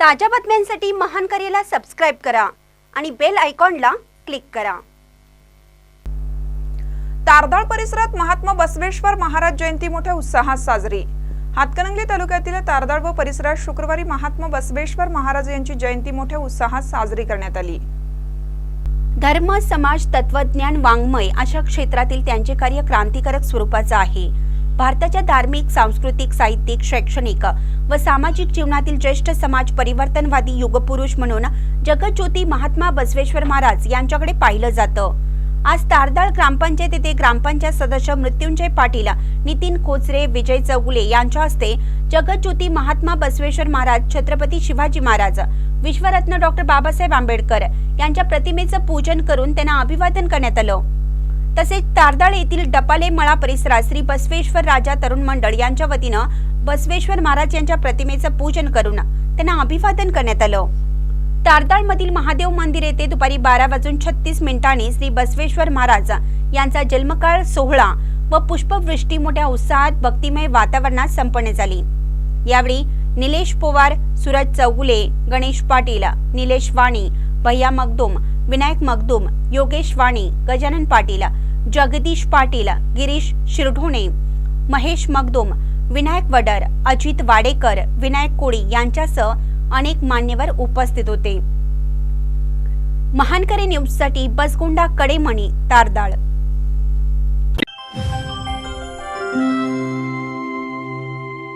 ताज्या बातम्यांसाठी महान करेला सबस्क्राईब करा आणि बेल आयकॉनला क्लिक करा. तारदाळ परिसरात महात्मा बसवेश्वर महाराज जयंती मोठ्या उत्साहात साजरी. हातकणंगले तालुक्यातील तारदाळ व परिसरात शुक्रवारी महात्मा बसवेश्वर महाराज यांची जयंती मोठ्या उत्साहात साजरी करण्यात आली. धर्म समाज तत्वज्ञान वाङ्मय अशा क्षेत्रातील त्यांचे कार्य क्रांतिकारक स्वरूपाचं आहे. भारताच्या धार्मिक सांस्कृतिक साहित्यिक शैक्षणिक व सामाजिक जीवनातील ज्येष्ठ समाज परिवर्तनवादी युगपुरुष म्हणून जगज्योती महात्मा बसवेश्वर महाराज यांच्याकडे पाहिलं जातं. आज तारदाळ ग्रामपंचायत येथे ग्रामपंचायत सदस्य मृत्युंजय पाटील नितीन कोचरे विजय चौगुले यांच्या हस्ते जगज्योती महात्मा बसवेश्वर महाराज छत्रपती शिवाजी महाराज विश्वरत्न डॉक्टर बाबासाहेब आंबेडकर यांच्या प्रतिमेचं पूजन करून त्यांना अभिवादन करण्यात आलं. तसेच तारदाळ येथील डपाले मळा परिसरात श्री बसवेश्वर राजा तरुण मंडळ यांच्या वतीनं बसवेश्वर महाराज यांच्या प्रतिमेचं पूजन करून त्यांना अभिवादन करण्यात आलं. तारदाळमधील महादेव मंदिर येथे दुपारी बारा वाजून छत्तीस मिनिटांनी श्री बसवेश्वर महाराज यांचा जन्मकाळ सोहळा व पुष्पवृष्टी मोठ्या उत्साहात भक्तिमय वातावरणात संपन्न झाली. यावेळी निलेश पोवार सूरज चौगुले गणेश पाटील निलेश वाणी भैया मगदुम विनायक मगदुम योगेश वाणी गजानन पाटील जगदीश पाटील गिरीश शिरढोणे महेश मगदुम विनायक वडर अजित वाडेकर विनायक कोळी यांच्यासह अनेक मान्यवर उपस्थित होते. महानकरे न्यूजसाठी बसगुंडा कडेमणी तारदाळ